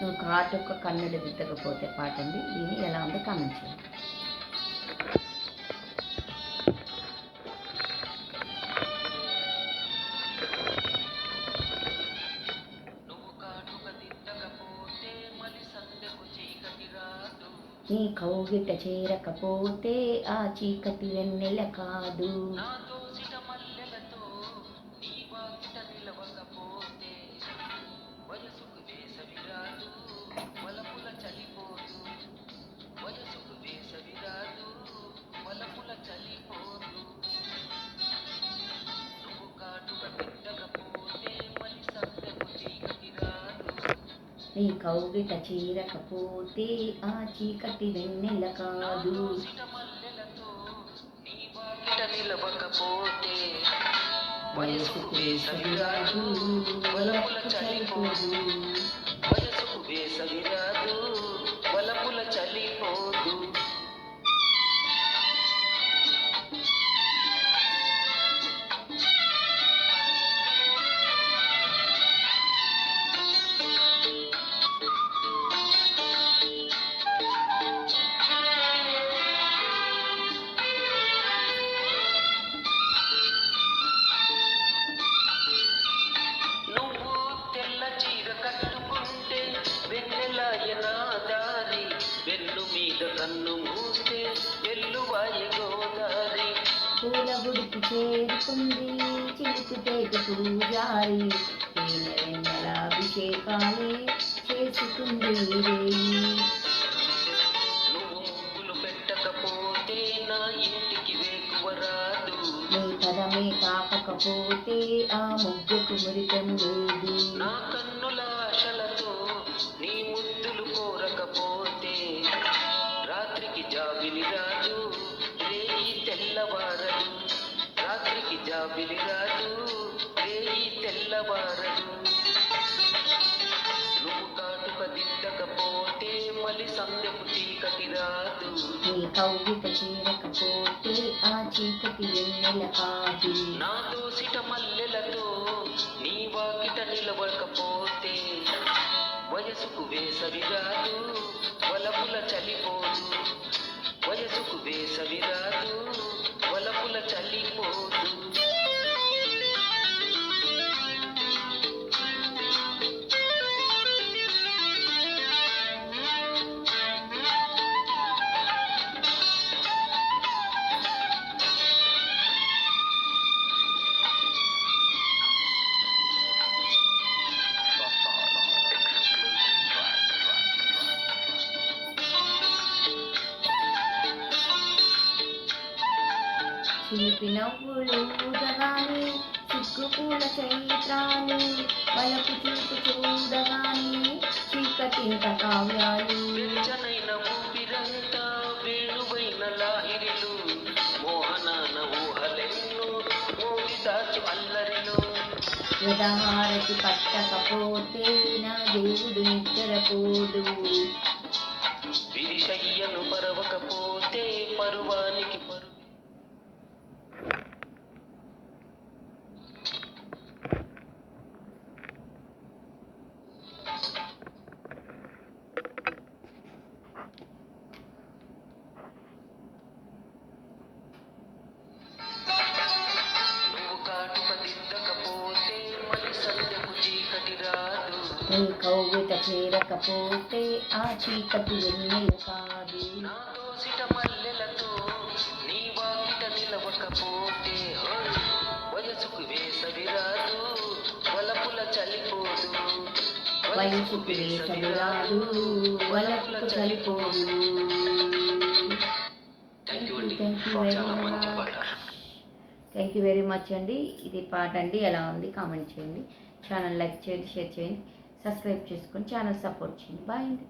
నువ్వు కాటుక కన్నుడు దిద్దకపోతే పాట అండి దీన్ని ఎలా ఉందో కామెంట్ చేయండి. నీ కౌగిట చేరకపోతే ఆ చీకటి వెన్నెల కాదు. నీ కౌగిట చేరకపోతే ఆ చీకటి వెన్నెల కాదు. దోసిట మల్లెలతో నిలవకపోతే వయసుకు వేసవి రాదు వలపుల చలిపోదు. వయసుకు వేసవి రాదు వలపుల చలిపోదు. కన్ను మూస్తే వెల్లువాయి గోదారి. పూల గుడికి చేరుకుంది చిలుకుతేటి పూజారి తేనె వెన్నెల అభిషేకాలే చేసుకుంది నువ్వు ముగ్గులు పెట్టకపోతే నా ఇంటికి వేకువ రాదు. నీ పదమే ఆ ముగ్గుకు మురికం లేదు. నా కన్నుల రాత్రికి జాబిలి రాదు రేయి తెల్లవారదు. నువ్వు కాటుక దిద్దకపోతే మలి సందెకు చీకటి రాదు. నీ కౌగిట చేరకపోతే ఆ చీకటి వెన్నెల కాదు. నా దోసిట మల్లెలతో నీ వాకిట నిలవకపోతే వయసుకు వేసవి రాదు. వలపుల చలిపోదు చిలిపి నవ్వులు ఊదగాని సిగ్గుపూల చైత్రాలు వలపు చూపు చూడగాని చీకటింత కావ్యాలు. ఉదాహారతి పట్టకపోతే నా దేవుడు నిద్రపోడు. విరిశయ్యను పరవకపోతే పరువానికి పరు నీ కౌగిట చేరకపోతే ఆ చీకటి వెన్నెల కాదు నా దోసిట మల్లెలతో నీ వాకిట నిలవకపోతే వయసుకు వేసవి రాదు వలపుల చలిపోదు. వయసుకు వేసవి రాదు వలపుకు చలిపోదు థ్యాంక్ యూ వెరీ మచ్ అండి. ఇది పాట అండి. ఎలా ఉంది? కామెంట్ చేయండి. ఛానల్ లైక్ చేయండి షేర్ చేయండి. సబ్స్క్రైబ్ చేసుకొని ఛానల్ సపోర్ట్ చేయండి బాయ్ అండి